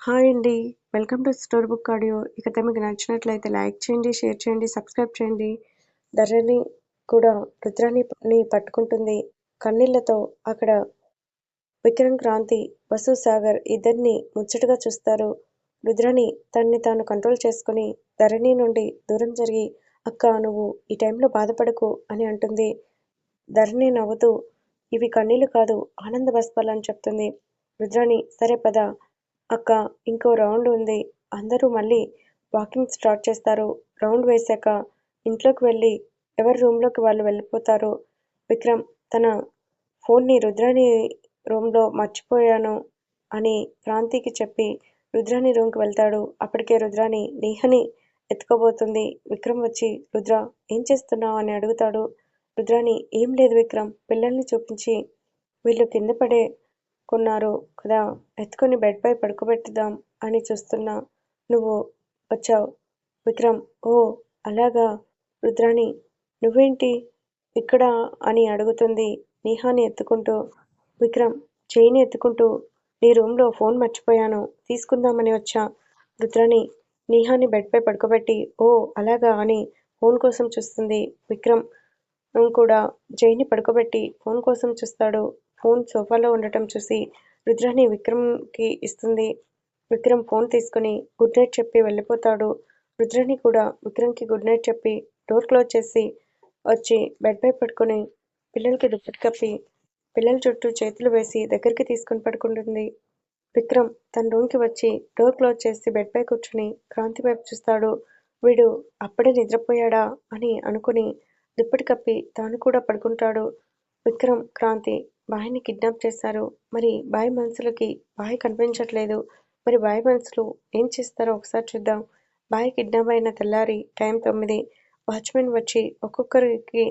Hi అండి. Welcome to story book audio. ఇక కథ మీకు నచ్చినట్లయితే లైక్ చేయండి షేర్ చేయండి సబ్స్క్రైబ్ చేయండి. ధరణి కూడా రుద్రాన్ని పట్టుకుంటుంది. కన్నీళ్ళతో అక్కడ విక్రమ్ క్రాంతి వసు సాగర్ ఇద్దరిని ముచ్చటగా చూస్తారు. రుద్రాని తన్ని తాను కంట్రోల్ చేసుకుని ధరణి నుండి దూరం జరిగి అక్క నువ్వు ఈ టైంలో బాధపడకు అని అంటుంది. ధరణి నవ్వుతూ ఇవి కన్నీళ్ళు కాదు ఆనంద బస్పాలని చెప్తుంది. రుద్రాణి సరే పద అక్క ఇంకో రౌండ్ ఉంది. అందరూ మళ్ళీ వాకింగ్ స్టార్ట్ చేస్తారు. రౌండ్ వేశాక ఇంట్లోకి వెళ్ళి ఎవరి రూమ్లోకి వాళ్ళు వెళ్ళిపోతారు? విక్రమ్ తన ఫోన్ని రుద్రాని రూమ్లో మర్చిపోయాను అని క్రాంతికి చెప్పి రుద్రాని రూమ్కి వెళ్తాడు. అప్పటికే రుద్రాని నేహని ఎత్తుకోబోతుంది. విక్రమ్ వచ్చి రుద్ర ఏం చేస్తున్నావు? అని అడుగుతాడు. రుద్రాని ఏం లేదు విక్రమ్ పిల్లల్ని చూపించి వీళ్ళు కింద పడే కొన్నారు. కదా ఎత్తుకొని బెడ్పై పడుకోబెట్టుదాం అని చూస్తున్నా నువ్వు వచ్చావు. విక్రమ్ ఓ అలాగా? రుద్రాణి నువ్వేంటి ఇక్కడ? అని అడుగుతుంది నీహాని ఎత్తుకుంటూ. విక్రమ్ చేయిని ఎత్తుకుంటూ నీ రూమ్లో ఫోన్ మర్చిపోయాను. తీసుకుందామని వచ్చా. రుద్రాణి నీహాని బెడ్పై పడుకోబెట్టి ఓ అలాగా? అని ఫోన్ కోసం చూస్తుంది విక్రమ్. కూడా జైని పడుకోబెట్టి ఫోన్ కోసం చూస్తాడు. ఫోన్ సోఫాలో ఉండటం చూసి రుద్రాని విక్రమ్కి ఇస్తుంది. విక్రమ్ ఫోన్ తీసుకుని గుడ్ నైట్ చెప్పి వెళ్ళిపోతాడు. రుద్రాని కూడా విక్రమ్కి గుడ్ నైట్ చెప్పి డోర్ క్లోజ్ చేసి వచ్చి బెడ్పై పడుకొని పిల్లలకి దుప్పటి కప్పి పిల్లల చుట్టూ చేతులు వేసి దగ్గరికి తీసుకుని పడుకుంటుంది. విక్రమ్ తన రూమ్కి వచ్చి డోర్ క్లోజ్ చేసి బెడ్పై కూర్చుని క్రాంతి వైపు చూస్తాడు. వీడు అప్పుడే నిద్రపోయాడా? అని అనుకుని దుప్పటి కప్పి తాను కూడా పడుకుంటాడు. విక్రమ్ క్రాంతి బాయ్ని కిడ్నాప్ చేశారు. మరి బాయ్ మనుషులకి బాయ్ కనిపించట్లేదు. మరి బాయ్ మనుషులు ఏం చేస్తారో ఒకసారి చూద్దాం. బాయ్ కిడ్నాప్ అయిన తెల్లారి టైం తొమ్మిది. వాచ్మెన్ వచ్చి ఒక్కొక్కరికి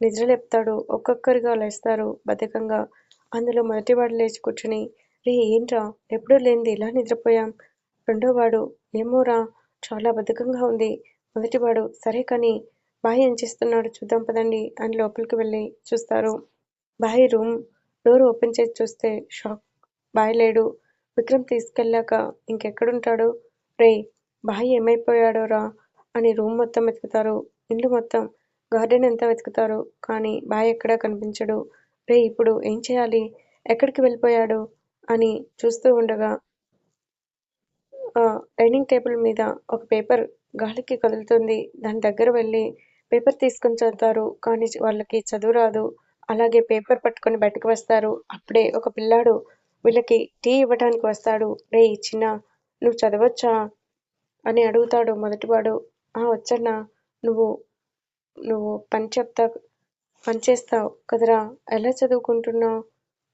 నిద్ర లేపుతాడు. ఒక్కొక్కరిగా లేస్తారు బద్ధకంగా. అందులో మొదటివాడు లేచి కూర్చుని రే ఏంట్రా? ఎప్పుడూ లేనిది ఇలా నిద్రపోయాం? రెండోవాడు ఏమోరా చాలా బద్ధకంగా ఉంది. మొదటివాడు సరే కానీ బాయ్ ఏం చేస్తున్నాడు? చూద్దాం పదండి అని లోపలికి వెళ్ళి చూస్తారు. బాయ్ రూమ్ డోర్ ఓపెన్ చేసి చూస్తే షాక్. బాయ్ లేడు. విక్రమ్ తీసుకెళ్ళాక ఇంకెక్కడుంటాడు? రే బాయ్ ఏమైపోయాడోరా అని రూమ్ మొత్తం వెతుకుతారు. ఇల్లు మొత్తం గార్డెన్ అంతా వెతుకుతారు. కానీ బాయ్ ఎక్కడా కనిపించడు. రే ఇప్పుడు ఏం చేయాలి? ఎక్కడికి వెళ్ళిపోయాడు? అని చూస్తూ ఉండగా డైనింగ్ టేబుల్ మీద ఒక పేపర్ గాలికి కదులుతుంది. దాని దగ్గర వెళ్ళి పేపర్ తీసుకొని చదువుతారు. కానీ వాళ్ళకి చదువు రాదు. అలాగే పేపర్ పట్టుకొని బయటకు వస్తారు. అప్పుడే ఒక పిల్లాడు వీళ్ళకి టీ ఇవ్వడానికి వస్తాడు. రే చిన్న నువ్వు చదవచ్చా? అని అడుగుతాడు మొదటివాడు. ఆ వచ్చన్నా. నువ్వు నువ్వు పని చెప్తా పని చేస్తావు కదరా? ఎలా చదువుకుంటున్నావు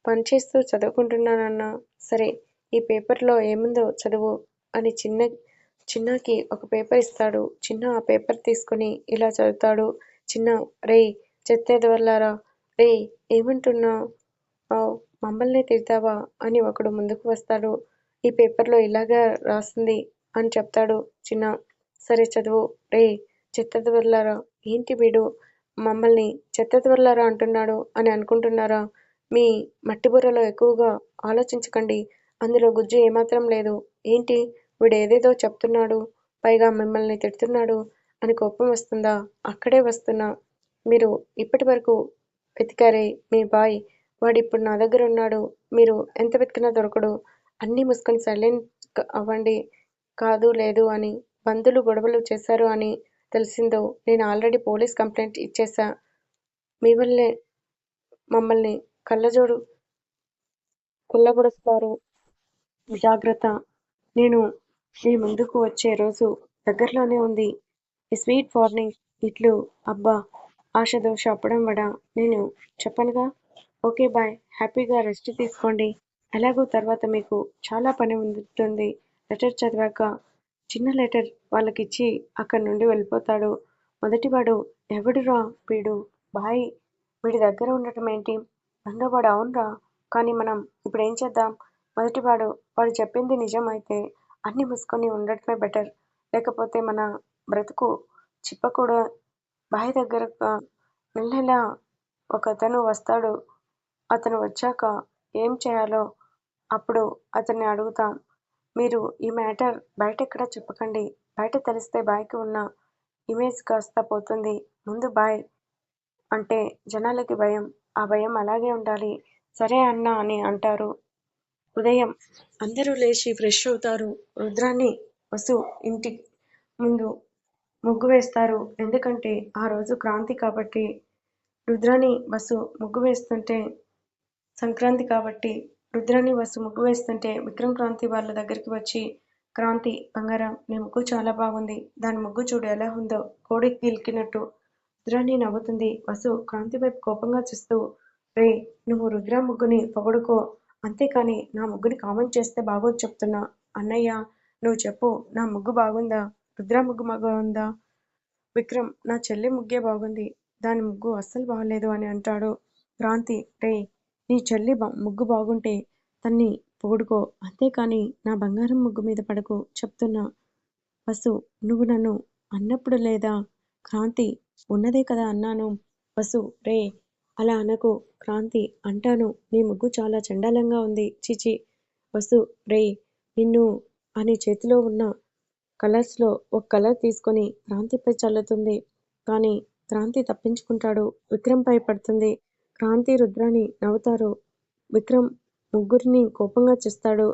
పని చేస్తూ చదువుకుంటున్నానన్నా. సరే ఈ పేపర్లో ఏముందో చదువు అని చిన్న చిన్నకి ఒక పేపర్ ఇస్తాడు. చిన్న ఆ పేపర్ తీసుకుని ఇలా చదువుతాడు. చిన్న రేయ్ చెత్తేదవల్లారా రే ఏమంటున్నావు? మమ్మల్ని తిడతావా? అని ఒకడు ముందుకు వస్తాడు. ఈ పేపర్లో ఇలాగా రాసింది అని చెప్తాడు చిన్న. సరే చదువు. రే చెత్తదవల్లారా ఏంటి వీడు? మమ్మల్ని చెత్తదవల్లారా అంటున్నాడు అని అనుకుంటున్నారా? మీ మట్టి బుర్రలో ఎక్కువగా ఆలోచించకండి. అందులో గుజ్జు ఏమాత్రం లేదు. ఏంటి? వీడు ఏదేదో చెప్తున్నాడు. పైగా మిమ్మల్ని తిడుతున్నాడు అని కోపం వస్తుందా? అక్కడే వస్తున్నా. మీరు ఇప్పటి వరకు వెతికారే మీ బాయ్. వాడిప్పుడు నా దగ్గర ఉన్నాడు మీరు ఎంత వెతికినా దొరకడు. అన్నీ మూసుకొని సైలెంట్ అవ్వండి. కాదు లేదు అని బంధులు గొడవలు చేశారు అని తెలిసిందో నేను ఆల్రెడీ పోలీస్ కంప్లైంట్ ఇచ్చేసా మీ వల్లే మమ్మల్ని కళ్ళజోడు కుళ్ళగొడుస్తారు. జాగ్రత్త. నేను మీ ముందుకు వచ్చే రోజు దగ్గరలోనే ఉంది. ఈ స్వీట్ వార్నింగ్ ఇట్లు. అబ్బా! ఆశదోష అప్పడం వడ. నేను చెప్పనుగా? Okay bye. హ్యాపీగా రెస్ట్ తీసుకోండి. ఎలాగో తర్వాత మీకు చాలా పని ఉంటుంది. లెటర్ చదివాక చిన్న లెటర్ వాళ్ళకిచ్చి అక్కడి నుండి వెళ్ళిపోతాడు. మొదటివాడు ఎవడురా వీడు? బాయ్. వీడి దగ్గర ఉండటం ఏంటి? రెండోవాడు అవునరా. కానీ మనం ఇప్పుడు ఏం చేద్దాం? మొదటివాడు వాడు చెప్పింది నిజం అయితే అన్ని మూసుకొని ఉండటమే బెటర్. లేకపోతే మన బ్రతుకు చిప్పకూడ బాయ్ దగ్గర నెల ఒకతను వస్తాడు అతను వచ్చాక ఏం చేయాలో అప్పుడు అతన్ని అడుగుతాం మీరు ఈ మ్యాటర్ బయటెక్కడా చెప్పకండి. బయట తెలిస్తే బాయ్కి ఉన్న ఇమేజ్ కాస్తా పోతుంది. ముందు బాయ్ అంటే జనాలకి భయం. ఆ భయం అలాగే ఉండాలి. సరే అన్నా అని అంటారు. ఉదయం అందరూ లేచి ఫ్రెష్ అవుతారు. రుద్రాని, వసు ఇంటి ముందు ముగ్గు వేస్తారు. ఎందుకంటే ఆ రోజు క్రాంతి కాబట్టి. రుద్రాని, బస్సు ముగ్గు వేస్తుంటే సంక్రాంతి కాబట్టి. రుద్రాని, బస్సు ముగ్గు వేస్తుంటే విక్రమ్ క్రాంతి వాళ్ళ దగ్గరికి వచ్చి క్రాంతి బంగారం నీ ముగ్గు చాలా బాగుంది. దాని ముగ్గు చూడు ఎలా ఉందో కోడి గిలికినట్టు. రుద్రాన్ని నవ్వుతుంది. వసు క్రాంతి వైపు కోపంగా చూస్తూ రే నువ్వు రుద్ర ముగ్గుని పొగడుకో అంతేకాని నా ముగ్గుని కామెంట్ చేస్తే బాగోదు చెప్తున్నా. అన్నయ్య నువ్వు చెప్పు నా ముగ్గు బాగుందా? రుద్ర ముగ్గు బాగుందా? విక్రమ్ నా చెల్లి ముగ్గే బాగుంది. దాని ముగ్గు అస్సలు బాగలేదు అని అంటాడు. క్రాంతి రేయ్ నీ చెల్లి ముగ్గు బాగుంటే తన్ని పొగుడుకో అంతేకాని నా బంగారం ముగ్గు మీద పడకు చెప్తున్నా. వసు నువ్వు నన్ను అన్నప్పుడు లేదా? క్రాంతి ఉన్నదే కదా అన్నాను. వసు రే అలా అనకు క్రాంతి అంటాను నీ ముగ్గు చాలా చండాలంగా ఉంది ఛీ వసు రేయ్ నిన్ను అని చేతిలో ఉన్న కలర్స్లో ఒక కలర్ తీసుకొని క్రాంతిపై చల్లుతుంది. కానీ క్రాంతి తప్పించుకుంటాడు. విక్రమ్ పై పడుతుంది. క్రాంతి రుద్రాని నవ్వుతారు. విక్రమ్ ముగ్గురిని కోపంగా చూస్తాడు.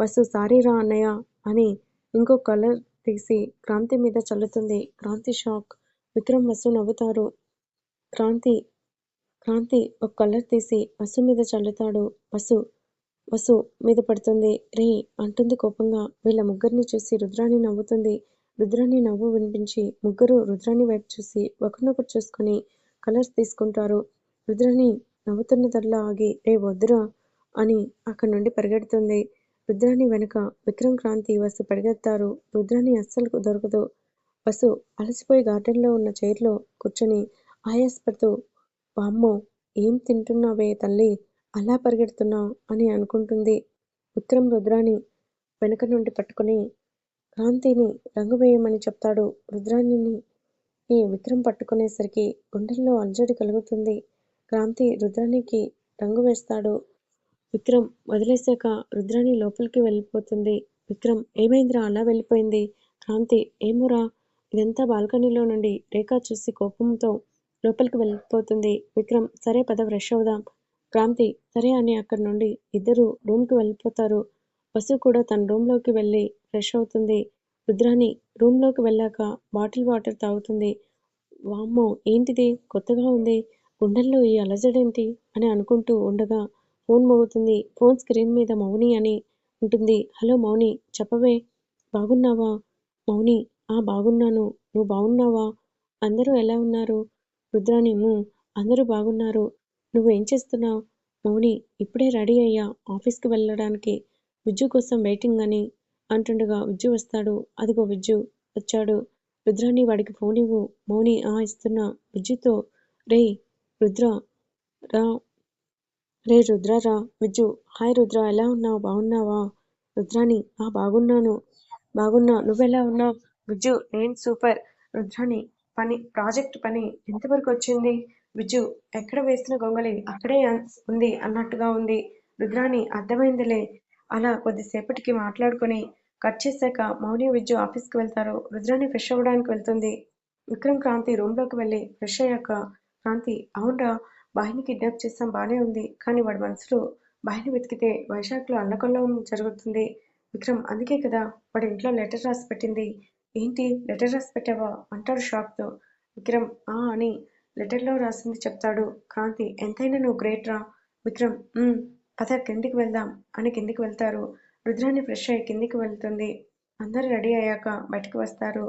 వసు సారీరా అన్నయ్య అని ఇంకో కలర్ తీసి క్రాంతి మీద చల్లుతుంది. క్రాంతి షాక్. విక్రమ్ వసు నవ్వుతారు. క్రాంతి క్రాంతి ఒక కలర్ తీసి వసు మీద చల్లుతాడు. వసు వసు మీద పడుతుంది. రే అంటుంది కోపంగా. వీళ్ళ ముగ్గురిని చూసి రుద్రాన్ని నవ్వుతుంది. రుద్రాన్ని నవ్వు వినిపించి ముగ్గురు రుద్రాన్ని వైపు చూసి ఒకరినొకరు చూసుకుని కలర్స్ తీసుకుంటారు. రుద్రాని నవ్వుతున్నదల్లా ఆగి రే వద్దురా అని అక్కడి నుండి పరిగెడుతుంది. రుద్రాన్ని వెనుక విక్రమ్ క్రాంతి వసు పరిగెత్తారు రుద్రాన్ని అస్సలు దొరకదు. వసు అలసిపోయి గార్డెన్లో ఉన్న చైర్లో కూర్చొని కూర్చుని ఆయాసపడుతూ వామ్మో ఏం తింటున్నావే తల్లి అలా పరిగెడుతున్నావు అని అనుకుంటుంది. ఉత్తరం రుద్రాని వెనుక నుండి పట్టుకుని క్రాంతిని రంగు వేయమని చెప్తాడు. ఈ విక్రమ్ పట్టుకునేసరికి గుండెల్లో అలజడి కలుగుతుంది. క్రాంతి రుద్రానికి రంగు వేస్తాడు. విక్రమ్ వదిలేశాక రుద్రాని లోపలికి వెళ్ళిపోతుంది. విక్రమ్ ఏమైందిరా అలా వెళ్ళిపోయింది? క్రాంతి ఏమోరా ఇదంతా బాల్కనీలో నుండి రేఖ చూసి కోపంతో లోపలికి వెళ్ళిపోతుంది. విక్రమ్ సరే పద ఫ్రెష్ అవుదాం. క్రాంతి సరే అని అక్కడి నుండి ఇద్దరు రూమ్కి వెళ్ళిపోతారు. వసు కూడా తన రూమ్లోకి వెళ్ళి ఫ్రెష్ అవుతుంది. రుద్రాని రూమ్లోకి వెళ్ళాక బాటిల్ వాటర్ తాగుతుంది. వామ్మో ఏంటిది కొత్తగా ఉంది. గుండెల్లో ఈ అలజడేంటి అని అనుకుంటూ ఉండగా ఫోన్ మోగుతుంది. ఫోన్ స్క్రీన్ మీద మౌని అని ఉంటుంది. హలో మౌని చెప్పవే బాగున్నావా? మౌని ఆ బాగున్నాను. నువ్వు బాగున్నావా? అందరూ ఎలా ఉన్నారు? రుద్రాని అందరూ బాగున్నారు. నువ్వు ఏం చేస్తున్నావ్? మౌని ఇప్పుడే రెడీ అయ్యా ఆఫీస్కి వెళ్ళడానికి. విజ్జు కోసం వెయిటింగ్ అని అంటుండగా విజ్జు వస్తాడు. అదిగో విజ్జు వచ్చాడు. రుద్రాని వాడికి ఫోన్ ఇవ్వు. మౌని ఆ ఇస్తున్నా. విజ్జుతో రే రుద్ర రా రే రుద్ర రా విజ్జు హాయ్ రుద్ర ఎలా ఉన్నావ్? బాగున్నావా? రుద్రాని ఆ బాగున్నాను. బాగున్నా. నువ్వెలా ఉన్నావ్? విజ్జు నేను సూపర్. రుద్రాని పని ప్రాజెక్ట్ పని ఎంతవరకు వచ్చింది? విజ్జు ఎక్కడ వేసిన గొంగళి అక్కడే ఉంది అన్నట్టుగా ఉంది. రుద్రాణి అర్థమైందిలే. అలా కొద్దిసేపటికి మాట్లాడుకుని కట్ చేశాక మౌని విజ్జు ఆఫీస్కి వెళ్తారు. రుద్రాణి ఫ్రెష్ అవ్వడానికి వెళ్తుంది. విక్రమ్ క్రాంతి రూమ్లోకి వెళ్ళి ఫ్రెష్ అయ్యాక క్రాంతి అవున్రా బాహిని కిడ్నాప్ చేస్తాం బానే ఉంది. కానీ వాడి మనసులో బాహిని వెతికితే వైశాఖలో లో జరుగుతుంది. విక్రమ్ అందుకే కదా వాడి ఇంట్లో లెటర్ రాసి పెట్టింది. ఏంటి లెటర్ రాసి పెట్టావా? అంటాడు షాక్తో విక్రమ్ ఆ అని లెటర్లో రాసింది చెప్తాడు. క్రాంతి ఎంతైనా నువ్వు గ్రేట్ రా. విక్రమ్ ఉమ్ పద కిందికి వెళ్దాం అని కిందికి వెళ్తారు. రుద్రాన్ని ఫ్రెష్ అయ్యి కిందికి వెళ్తుంది. అందరు రెడీ అయ్యాక బయటికి వస్తారు.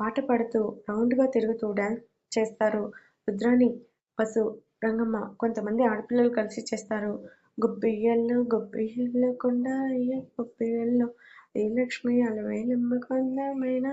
పాట పాడుతూ రౌండ్గా తిరుగుతూ డాన్స్ చేస్తారు. రుద్రాని, పశు రంగమ్మ కొంతమంది ఆడపిల్లలు కలిసి చేస్తారు. గుబ్బియ్యల్లో గొబ్బియ్యల్లో కొండ అయ్య గొబ్బియ్యల్లో శ్రీలక్ష్మి అలవేలమ్మ అందమైన